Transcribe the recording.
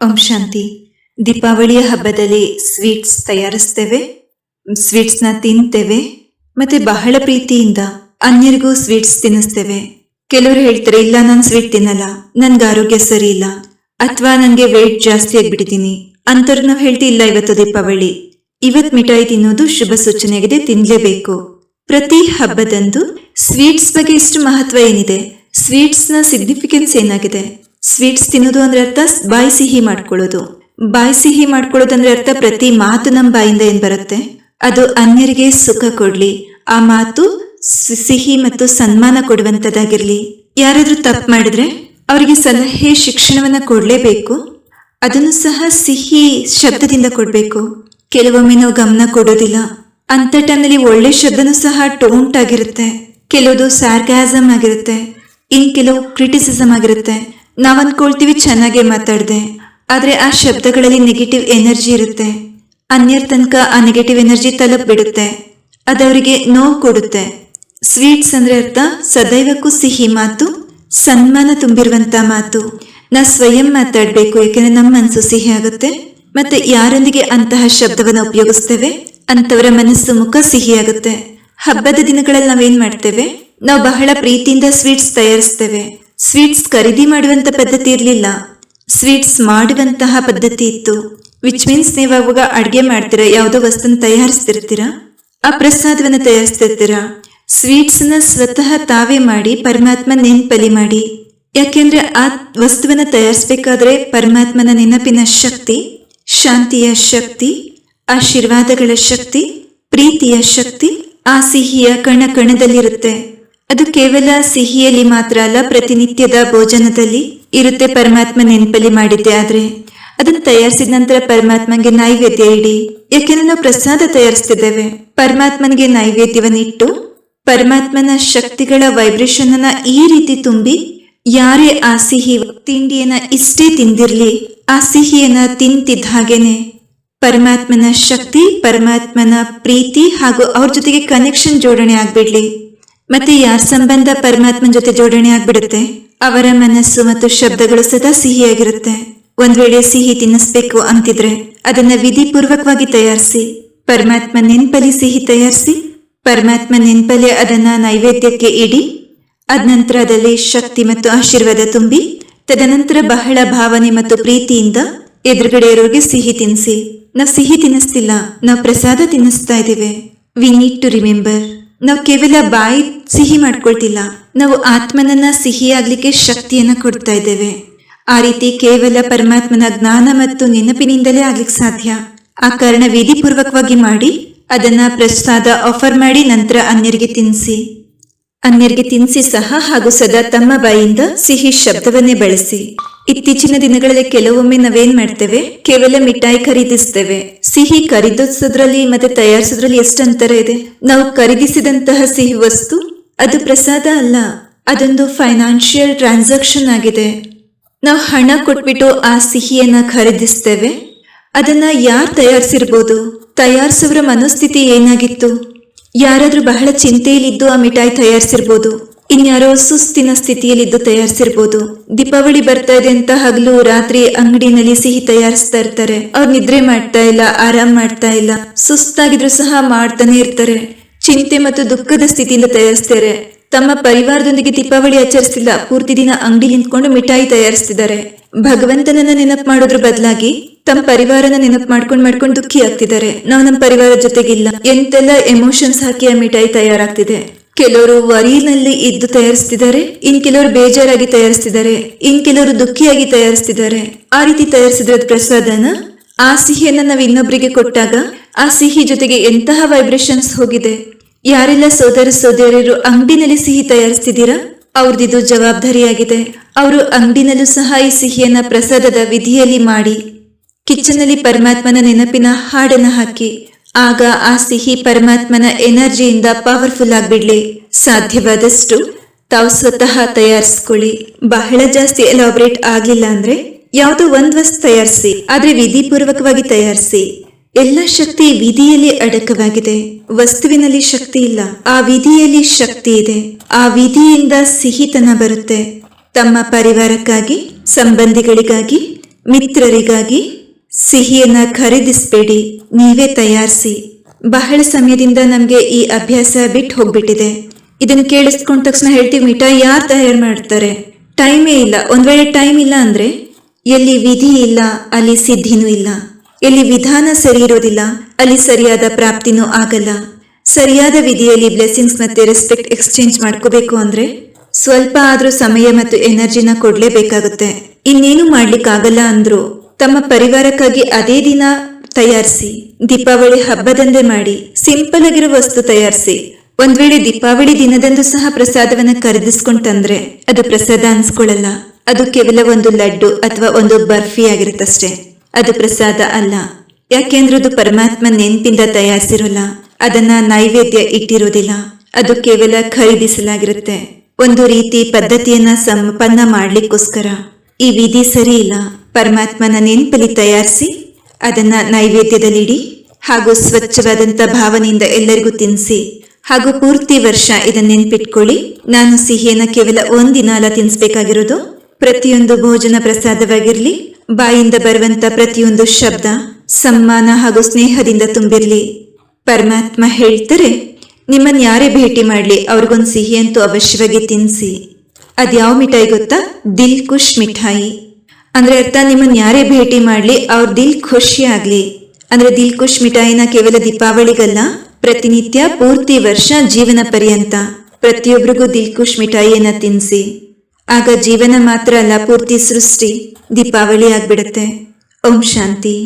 ಓಂ ಶಾಂತಿ. ದೀಪಾವಳಿಯ ಹಬ್ಬದಲ್ಲಿ ಸ್ವೀಟ್ಸ್ ತಯಾರಿಸ್ತೇವೆ, ಸ್ವೀಟ್ಸ್ನ ತಿಂತೇವೆ ಮತ್ತೆ ಬಹಳ ಪ್ರೀತಿಯಿಂದ ಅನ್ಯರಿಗೂ ಸ್ವೀಟ್ಸ್ ತಿನ್ನಿಸ್ತೇವೆ. ಕೆಲವರು ಹೇಳ್ತಾರೆ, ಇಲ್ಲ ನಾನು ಸ್ವೀಟ್ ತಿನ್ನಲ್ಲ, ನನ್ಗೆ ಆರೋಗ್ಯ ಸರಿ ಇಲ್ಲ, ಅಥವಾ ನನಗೆ ವೇಟ್ ಜಾಸ್ತಿ ಆಗ್ಬಿಟ್ಟಿದ್ದೀನಿ ಅಂತವ್ರು ನಾವು ಹೇಳ್ತಿಲ್ಲ ಇವತ್ತು ದೀಪಾವಳಿ. ಇವತ್ತು ಮಿಠಾಯಿ ತಿನ್ನೋದು ಶುಭ ಸೂಚನೆಯಾಗಿದೆ, ತಿನ್ಲೇಬೇಕು. ಪ್ರತಿ ಹಬ್ಬದಂದು ಸ್ವೀಟ್ಸ್ ಬಗ್ಗೆ ಇಷ್ಟು ಮಹತ್ವ ಏನಿದೆ? ಸ್ವೀಟ್ಸ್ನ ಸಿಗ್ನಿಫಿಕೆನ್ಸ್ ಏನಾಗಿದೆ? ಸ್ವೀಟ್ಸ್ ತಿನ್ನೋದು ಅಂದ್ರೆ ಅರ್ಥ, ಬಾಯಿ ಸಿಹಿ ಮಾಡ್ಕೊಳ್ಳೋದು. ಬಾಯಿ ಸಿಹಿ ಮಾಡ್ಕೊಳ್ಳೋದಂದ್ರೆ ಅರ್ಥ ಪ್ರತಿ ಮಾತು ನಮ್ಮ ಬಾಯಿಂದ ಏನ್ ಬರುತ್ತೆ? ಅದು ಅನ್ಯರಿಗೆ ಸುಖ ಕೊಡ್ಲಿ. ಆ ಮಾತು ಸಿಹಿ ಮತ್ತು ಸನ್ಮಾನ ಕೊಡುವಂತದ್ದಾಗಿರ್ಲಿ. ಯಾರಾದ್ರೂ ತಪ್ಪು ಮಾಡಿದ್ರೆ ಅವರಿಗೆ ಸಲಹೆ ಶಿಕ್ಷಣವನ್ನ ಕೊಡಲೇಬೇಕು. ಅದನ್ನು ಸಹ ಸಿಹಿ ಶಬ್ದದಿಂದ ಕೊಡಬೇಕು. ಕೆಲವೊಮ್ಮೆ ನಾವು ಗಮನ ಕೊಡೋದಿಲ್ಲ. ಅಂತ ಟೈಮ್ನಲ್ಲಿ ಒಳ್ಳೆ ಶಬ್ದನೂ ಸಹ ಟೋಂಟ್ ಆಗಿರುತ್ತೆ. ಕೆಲವುದು ಸಾರ್ಗಾಸಮ್ ಆಗಿರುತ್ತೆ. ಇನ್ ಕೆಲವು ಕ್ರಿಟಿಸಿಸಮ್ ಆಗಿರುತ್ತೆ. ನಾವ್ ಅನ್ಕೊಳ್ತೀವಿ ಚೆನ್ನಾಗೇ ಮಾತಾಡಿದೆ. ಆದ್ರೆ ಆ ಶಬ್ದಗಳಲ್ಲಿ ನೆಗೆಟಿವ್ ಎನರ್ಜಿ ಇರುತ್ತೆ. ಅನ್ಯರ ತನಕ ಆ ನೆಗೆಟಿವ್ ಎನರ್ಜಿ ತಲುಪಿಬಿಡುತ್ತೆ ಅದವರಿಗೆ ನೋವು ಕೊಡುತ್ತೆ. ಸ್ವೀಟ್ಸ್ ಅಂದ್ರೆ ಅರ್ಥ ಸದೈವಕ್ಕೂ ಸಿಹಿ ಮಾತು, ಸನ್ಮಾನ ತುಂಬಿರುವಂತ ಮಾತು. ನಾ ಸ್ವಯಂ ಮಾತಾಡ್ಬೇಕು ಏಕೆಂದರೆ ನಮ್ಮ ಮನಸ್ಸು ಸಿಹಿ ಆಗುತ್ತೆ. ಮತ್ತೆ ಯಾರೊಂದಿಗೆ ಅಂತಹ ಶಬ್ದವನ್ನು ಉಪಯೋಗಿಸ್ತೇವೆ? ಅಂತವರ ಮನಸ್ಸು ಮುಖ ಸಿಹಿಯಾಗುತ್ತೆ ಹಬ್ಬದ ದಿನಗಳಲ್ಲಿ ನಾವೇನ್ ಮಾಡ್ತೇವೆ? ನಾವು ಬಹಳ ಪ್ರೀತಿಯಿಂದ ಸ್ವೀಟ್ಸ್ ತಯಾರಿಸ್ತೇವೆ. ಸ್ವೀಟ್ಸ್ ಖರೀದಿ ಮಾಡುವಂತ ಪದ್ಧತಿ ಇರಲಿಲ್ಲ. ಸ್ವೀಟ್ಸ್ ಮಾಡುವಂತಹ ಪದ್ಧತಿ ಇತ್ತು. ವಿಚ್ ಮೀನ್ಸ್ ನೀವು ಅವಾಗ ಅಡ್ಗೆ ಮಾಡ್ತೀರಾ, ಯಾವುದೋ ವಸ್ತುನ ತಯಾರಿಸ್ತಿರ್ತೀರಾ? ಆ ಪ್ರಸಾದವನ್ನ ತಯಾರಿಸ್ತಿರ್ತೀರಾ? ಸ್ವೀಟ್ಸ್ನ ಸ್ವತಃ ತಾವೇ ಮಾಡಿ, ಪರಮಾತ್ಮ ನೆನ್ಪಲಿ ಮಾಡಿ. ಯಾಕೆಂದ್ರೆ ಆ ವಸ್ತುವನ್ನ ತಯಾರಿಸ್ಬೇಕಾದ್ರೆ ಪರಮಾತ್ಮನ ನೆನಪಿನ ಶಕ್ತಿ, ಶಾಂತಿಯ ಶಕ್ತಿ, ಆಶೀರ್ವಾದಗಳ ಶಕ್ತಿ, ಪ್ರೀತಿಯ ಶಕ್ತಿ, ಆ ಸಿಹಿಯ ಕಣ ಕಣದಲ್ಲಿರುತ್ತೆ. ಅದು ಕೇವಲ ಸಿಹಿಯಲ್ಲಿ ಮಾತ್ರ ಅಲ್ಲ, ಪ್ರತಿನಿತ್ಯದ ಭೋಜನದಲ್ಲಿ ಇರುತ್ತೆ ಪರಮಾತ್ಮ ನೆನಪಲ್ಲಿ ಮಾಡಿದ್ದೆ ಆದ್ರೆ. ಅದನ್ನು ತಯಾರಿಸಿದ ನಂತರ ಪರಮಾತ್ಮನ್ಗೆ ನೈವೇದ್ಯ ಇಡಿ. ಯಾಕೆಂದ್ರೆ ನಾವು ಪ್ರಸಾದ ತಯಾರಿಸ್ತಿದ್ದೇವೆ. ಪರಮಾತ್ಮನಿಗೆ ನೈವೇದ್ಯವನ್ನಿಟ್ಟು ಪರಮಾತ್ಮನ ಶಕ್ತಿಗಳ ವೈಬ್ರೇಷನ್ ಅನ್ನ ಈ ರೀತಿ ತುಂಬಿ, ಯಾರೇ ಆ ಸಿಹಿ ತಿಂಡಿಯನ್ನ ಇಷ್ಟೇ ತಿಂದಿರ್ಲಿ, ಆ ಸಿಹಿಯನ್ನ ತಿಂತಿದ್ದ ಹಾಗೇನೆ ಪರಮಾತ್ಮನ ಶಕ್ತಿ, ಪರಮಾತ್ಮನ ಪ್ರೀತಿ ಹಾಗೂ ಅವ್ರ ಜೊತೆಗೆ ಕನೆಕ್ಷನ್ ಜೋಡಣೆ ಆಗ್ಬಿಡ್ಲಿ. ಮತ್ತೆ ಯಾರ ಸಂಬಂಧ ಪರಮಾತ್ಮನ ಜೊತೆ ಜೋಡಣೆ ಆಗ್ಬಿಡುತ್ತೆ? ಅವರ ಮನಸ್ಸು ಮತ್ತು ಶಬ್ದಗಳು ಸದಾ ಸಿಹಿಯಾಗಿರುತ್ತೆ. ಒಂದ್ ವೇಳೆ ಸಿಹಿ ತಿನ್ನಿಸ್ಬೇಕು ಅಂತಿದ್ರೆ ಅದನ್ನ ವಿಧಿಪೂರ್ವಕವಾಗಿ ತಯಾರಿಸಿ, ಪರಮಾತ್ಮ ನೆನ್ಪಲಿ ಸಿಹಿ ತಯಾರಿಸಿ, ಪರಮಾತ್ಮ ನೆನ್ಪಲ್ಲಿ ಅದನ್ನ ನೈವೇದ್ಯಕ್ಕೆ ಇಡಿ, ಅದ ನಂತರ ಅದರಲ್ಲಿ ಶಕ್ತಿ ಮತ್ತು ಆಶೀರ್ವಾದ ತುಂಬಿ, ತದನಂತರ ಬಹಳ ಭಾವನೆ ಮತ್ತು ಪ್ರೀತಿಯಿಂದ ಎದುರುಗಡೆ ಇರೋರಿಗೆ ಸಿಹಿ ತಿನ್ನಿಸಿ. ನಾವು ಸಿಹಿ ತಿನ್ನಿಸ್ತಿಲ್ಲ, ನಾವು ಪ್ರಸಾದ ತಿನ್ನಿಸ್ತಾ ಇದ್ದೇವೆ. ವಿ ನೀಡ್ ಟು ರಿಮೆಂಬರ್ ನಾವು ಕೇವಲ ಬಾಯಿ ಸಿಹಿ ಮಾಡ್ಕೊಳ್ತಿಲ್ಲ, ನಾವು ಆತ್ಮನನ್ನ ಸಿಹಿಯಾಗ್ಲಿಕ್ಕೆ ಶಕ್ತಿಯನ್ನ ಕೊಡ್ತಾ ಇದ್ದೇವೆ. ಆ ರೀತಿ ಕೇವಲ ಪರಮಾತ್ಮನ ಜ್ಞಾನ ಮತ್ತು ನೆನಪಿನಿಂದಲೇ ಆಗ್ಲಿಕ್ಕೆ ಸಾಧ್ಯ. ಆ ಕಾರಣ ವಿಧಿಪೂರ್ವಕವಾಗಿ ಮಾಡಿ, ಅದನ್ನ ಪ್ರಸಾದ ಆಫರ್ ಮಾಡಿ ನಂತರ ಅನ್ಯರಿಗೆ ತಿನ್ನಿಸಿ. ಅನ್ಯರಿಗೆ ತಿನ್ನಿಸಿ ಸಹ ಹಾಗೂ ಸದಾ ತಮ್ಮ ಬಾಯಿಂದ ಸಿಹಿ ಶಬ್ದವನ್ನೇ ಬಳಸಿ. ಇತ್ತೀಚಿನ ದಿನಗಳಲ್ಲಿ ಕೆಲವೊಮ್ಮೆ ನಾವೇನ್ ಮಾಡ್ತೇವೆ? ಕೇವಲ ಮಿಠಾಯಿ ಖರೀದಿಸ್ತೇವೆ. ಸಿಹಿ ಖರೀದಿಸೋದ್ರಲ್ಲಿ ಮತ್ತೆ ತಯಾರಿಸೋದ್ರಲ್ಲಿ ಎಷ್ಟು ಅಂತರ ಇದೆ? ನಾವು ಖರೀದಿಸಿದಂತಹ ಸಿಹಿ ವಸ್ತು, ಅದು ಪ್ರಸಾದ ಅಲ್ಲ, ಅದೊಂದು ಫೈನಾನ್ಷಿಯಲ್ ಟ್ರಾನ್ಸಾಕ್ಷನ್ ಆಗಿದೆ. ನಾವು ಹಣ ಕೊಟ್ಬಿಟ್ಟು ಆ ಸಿಹಿಯನ್ನ ಖರೀದಿಸ್ತೇವೆ. ಅದನ್ನ ಯಾರು ತಯಾರಿಸಿರ್ಬೋದು? ತಯಾರಿಸೋರ ಮನೋಸ್ಥಿತಿ ಏನಾಗಿತ್ತು? ಯಾರಾದ್ರೂ ಬಹಳ ಚಿಂತೆಯಲ್ಲಿದ್ದು ಆ ಮಿಠಾಯಿ ತಯಾರಿಸಿರ್ಬೋದು. ಇನ್ಯಾರೋ ಸುಸ್ತಿನ ಸ್ಥಿತಿಯಲ್ಲಿದ್ದು ತಯಾರಿಸಿರ್ಬೋದು. ದೀಪಾವಳಿ ಬರ್ತಾ ಇದೆ ಅಂತ ಹಗಲು ರಾತ್ರಿ ಅಂಗಡಿನಲ್ಲಿ ಸಿಹಿ ತಯಾರಿಸ್ತಾ ಇರ್ತಾರೆ. ಅವ್ರು ನಿದ್ರೆ ಮಾಡ್ತಾ ಇಲ್ಲ, ಆರಾಮ್ ಮಾಡ್ತಾ ಇಲ್ಲ. ಸುಸ್ತಾಗಿದ್ರು ಸಹ ಮಾಡ್ತಾನೆ ಇರ್ತಾರೆ. ಚಿಂತೆ ಮತ್ತು ದುಃಖದ ಸ್ಥಿತಿಯಿಂದ ತಯಾರಿಸ್ತಾರೆ. ತಮ್ಮ ಪರಿವಾರದೊಂದಿಗೆ ದೀಪಾವಳಿ ಆಚರಿಸ್ತಿಲ್ಲ ಪೂರ್ತಿ ದಿನ ಅಂಗಡಿ ನಿಂತ್ಕೊಂಡು ಮಿಠಾಯಿ ತಯಾರಿಸ್ತಿದ್ದಾರೆ. ಭಗವಂತನನ್ನ ನೆನಪು ಮಾಡೋದ್ರ ಬದಲಾಗಿ ತಮ್ಮ ಪರಿವಾರನ ನೆನಪು ಮಾಡ್ಕೊಂಡ್ ಮಾಡ್ಕೊಂಡು ದುಃಖಿ ಆಗ್ತಿದ್ದಾರೆ. ನಾವು ನಮ್ಮ ಪರಿವಾರ ಜೊತೆಗಿಲ್ಲ. ಎಂತೆಲ್ಲ ಎಮೋಷನ್ಸ್ ಹಾಕಿ ಆ ಮಿಠಾಯಿ ತಯಾರಾಗ್ತಿದೆ. ಕೆಲವರು ವರಿನಲ್ಲಿ ಇದ್ದು ತಯಾರಿಸ್ತಿದ್ದಾರೆ, ಇನ್ ಕೆಲವರು ಬೇಜಾರಾಗಿ ತಯಾರಿಸ್ತಿದ್ದಾರೆ, ಇನ್ ಕೆಲವರು ದುಃಖಿಯಾಗಿ ತಯಾರಿಸ್ತಿದ್ದಾರೆ. ಆ ರೀತಿ ತಯಾರಿಸಿದ್ರ ಪ್ರಸಾದನ, ಆ ಸಿಹಿಯನ್ನ ನಾವು ಇನ್ನೊಬ್ಬರಿಗೆ ಕೊಟ್ಟಾಗ ಆ ಸಿಹಿ ಜೊತೆಗೆ ಎಂತಹ ವೈಬ್ರೇಷನ್ಸ್ ಹೋಗಿದೆ? ಯಾರೆಲ್ಲ ಸೋದರ ಸೋದರಿಯರು ಅಂಗಡಿನಲ್ಲಿ ಸಿಹಿ ತಯಾರಿಸ್ತಿದ್ದೀರಾ? ಅವ್ರದ್ದು ಜವಾಬ್ದಾರಿಯಾಗಿದೆ. ಅವರು ಅಂಗಡಿನಲ್ಲೂ ಸಹ ಈ ಸಿಹಿಯನ್ನ ಪ್ರಸಾದದ ವಿಧಿಯಲ್ಲಿ ಮಾಡಿ ಕಿಚನಲ್ಲಿ ಪರಮಾತ್ಮನ ನೆನಪಿನ ಹಾಡನ್ನ ಹಾಕಿ ಆಗ ಆ ಸಿಹಿ ಪರಮಾತ್ಮನ ಎನರ್ಜಿಯಿಂದ ಪವರ್ಫುಲ್ ಆಗಿಬಿಡ್ಲಿ. ಸಾಧ್ಯವಾದಷ್ಟು ತಾವು ಸ್ವತಃ ತಯಾರಿಸ್ಕೊಳ್ಳಿ. ಬಹಳ ಜಾಸ್ತಿ ಎಲಾಬ್ರೇಟ್ ಆಗಿಲ್ಲ ಅಂದ್ರೆ ಯಾವುದೋ ಒಂದ್ ವಸ್ತು ತಯಾರಿಸಿ, ಆದ್ರೆ ವಿಧಿಪೂರ್ವಕವಾಗಿ ತಯಾರಿಸಿ, ಎಲ್ಲ ಶಕ್ತಿ ವಿಧಿಯಲ್ಲಿ ಅಡಕವಾಗಿದೆ. ವಸ್ತುವಿನಲ್ಲಿ ಶಕ್ತಿ ಇಲ್ಲ. ಆ ವಿಧಿಯಲ್ಲಿ ಶಕ್ತಿ ಇದೆ. ಆ ವಿಧಿಯಿಂದ ಸಿಹಿತನ ಬರುತ್ತೆ. ತಮ್ಮ ಪರಿವಾರಕ್ಕಾಗಿ, ಸಂಬಂಧಿಗಳಿಗಾಗಿ, ಮಿತ್ರರಿಗಾಗಿ ಸಿಹಿಯನ್ನ ಖರೀದಿಸಬೇಡಿ, ನೀವೇ ತಯಾರಿಸಿ. ಬಹಳ ಸಮಯದಿಂದ ನಮಗೆ ಈ ಅಭ್ಯಾಸ ಬಿಟ್ಟು ಹೋಗ್ಬಿಟ್ಟಿದೆ. ಇದನ್ನ ಕೇಳಿಸ್ಕೊಂಡ ತಕ್ಷಣ ಹೇಳ್ತೀವಿ ಮಿಠಾಯಿ ಯಾರು ತಯಾರು ಮಾಡ್ತಾರೆ? ಟೈಮೇ ಇಲ್ಲ. ಒಂದ್ ವೇಳೆ ಟೈಮ್ ಇಲ್ಲ ಅಂದ್ರೆ? ಎಲ್ಲಿ ವಿಧಿ ಇಲ್ಲ, ಅಲ್ಲಿ ಸಿದ್ಧಿನೂ ಇಲ್ಲ. ಎಲ್ಲಿ ವಿಧಾನ ಸರಿ ಇರೋದಿಲ್ಲ, ಅಲ್ಲಿ ಸರಿಯಾದ ಪ್ರಾಪ್ತಿನೂ ಆಗಲ್ಲ. ಸರಿಯಾದ ವಿಧಿಯಲ್ಲಿ ಬ್ಲೆಸ್ಸಿಂಗ್ಸ್ ಮತ್ತೆ ರೆಸ್ಪೆಕ್ಟ್ ಎಕ್ಸ್ಚೇಂಜ್ ಮಾಡ್ಕೋಬೇಕು ಅಂದ್ರೆ? ಸ್ವಲ್ಪ ಆದ್ರೂ ಸಮಯ ಮತ್ತು ಎನರ್ಜಿನ ಕೊಡ್ಲೇಬೇಕಾಗುತ್ತೆ. ಇನ್ನೇನು ಮಾಡ್ಲಿಕ್ಕಾಗಲ್ಲ ಅಂದ್ರು. ತಮ್ಮ ಪರಿವಾರಕ್ಕಾಗಿ ಅದೇ ದಿನ ತಯಾರಿಸಿ, ದೀಪಾವಳಿ ಹಬ್ಬದಂದೇ ಮಾಡಿ, ಸಿಂಪಲ್ ಆಗಿರೋ ವಸ್ತು ತಯಾರಿಸಿ, ಒಂದ್ ವೇಳೆ ದೀಪಾವಳಿ ದಿನದಂದು ಸಹ ಪ್ರಸಾದವನ್ನ ಖರೀದಿಸ್ಕೊಂಡ್ ತಂದ್ರೆ ಅದು ಪ್ರಸಾದ ಅನ್ಸ್ಕೊಳ್ಳಲ್ಲ ಅದು ಕೇವಲ ಒಂದು ಲಡ್ಡು ಅಥವಾ ಒಂದು ಬರ್ಫಿ ಆಗಿರುತ್ತಷ್ಟೇ. ಅದು ಪ್ರಸಾದ ಅಲ್ಲ. ಯಾಕೆಂದ್ರೆ ಅದು ಪರಮಾತ್ಮ ನೆನ್ಪಿಂದ ತಯಾರಿಸಿರೋಲ್ಲ. ಅದನ್ನ ನೈವೇದ್ಯ ಇಟ್ಟಿರೋದಿಲ್ಲ. ಅದು ಕೇವಲ ಖರೀದಿಸಲಾಗಿರುತ್ತೆ. ಒಂದು ರೀತಿ ಪದ್ಧತಿಯನ್ನ ಸಂಪನ್ನ ಮಾಡ್ಲಿಕ್ಕೋಸ್ಕರ. ಈ ವಿಧಿ ಸರಿ ಇಲ್ಲ ಪರಮಾತ್ಮನ ನೆನಪಲ್ಲಿ ತಯಾರಿಸಿ ಅದನ್ನ ನೈವೇದ್ಯದಲ್ಲಿಡಿ ಹಾಗೂ ಸ್ವಚ್ಛವಾದಂಥ ಭಾವನೆಯಿಂದ ಎಲ್ಲರಿಗೂ ತಿನ್ನಿಸಿ ಹಾಗೂ ಪೂರ್ತಿ ವರ್ಷ ಇದನ್ನ ನೆನ್ಪಿಟ್ಕೊಳ್ಳಿ. ನಾನು ಸಿಹಿಯನ್ನ ಕೇವಲ ಒಂದಿನ ಅಲ್ಲ ತಿನ್ಸ್ಬೇಕಾಗಿರೋದು ಪ್ರತಿಯೊಂದು ಭೋಜನ ಪ್ರಸಾದವಾಗಿರ್ಲಿ, ಬಾಯಿಂದ ಬರುವಂತ ಪ್ರತಿಯೊಂದು ಶಬ್ದ, ಸಮ್ಮಾನ ಹಾಗೂ ಸ್ನೇಹದಿಂದ ತುಂಬಿರ್ಲಿ. ಪರಮಾತ್ಮ ಹೇಳ್ತಾರೆ, ನಿಮ್ಮನ್ನ ಯಾರೇ ಭೇಟಿ ಮಾಡ್ಲಿ, ಅವ್ರಿಗೊಂದು ಸಿಹಿ ಅಂತೂ ಅವಶ್ಯವಾಗಿ ತಿನ್ಸಿ ಅದ್ಯಾವ ಮಿಠಾಯಿ ಗೊತ್ತಾ? ದಿಲ್ ಖುಷ್ ಮಿಠಾಯಿ. ಅಂದ್ರೆ ಅರ್ಥ ನಿಮ್ಮನ್ನ ಯಾರೇ ಭೇಟಿ ಮಾಡ್ಲಿ, ಅವ್ರ ದಿಲ್ ಖುಷಿ ಆಗ್ಲಿ. ಅಂದ್ರೆ ದಿಲ್ ಖುಷ್ ಮಿಠಾಯಿನ ಕೇವಲ ದೀಪಾವಳಿಗಲ್ಲ, ಪ್ರತಿನಿತ್ಯ ಪೂರ್ತಿ ವರ್ಷ ಜೀವನ ಪರ್ಯಂತ. ಪ್ರತಿಯೊಬ್ಬರಿಗೂ ದಿಲ್ ಖುಷ್ ಮಿಠಾಯಿಯನ್ನ ತಿನ್ಸಿ. ಆಗ ಜೀವನ ಮಾತ್ರ ಅಲ್ಲ, ಪೂರ್ತಿ ಸೃಷ್ಟಿ ದೀಪಾವಳಿ ಆಗ್ಬಿಡತ್ತೆ. ಓಂ ಶಾಂತಿ.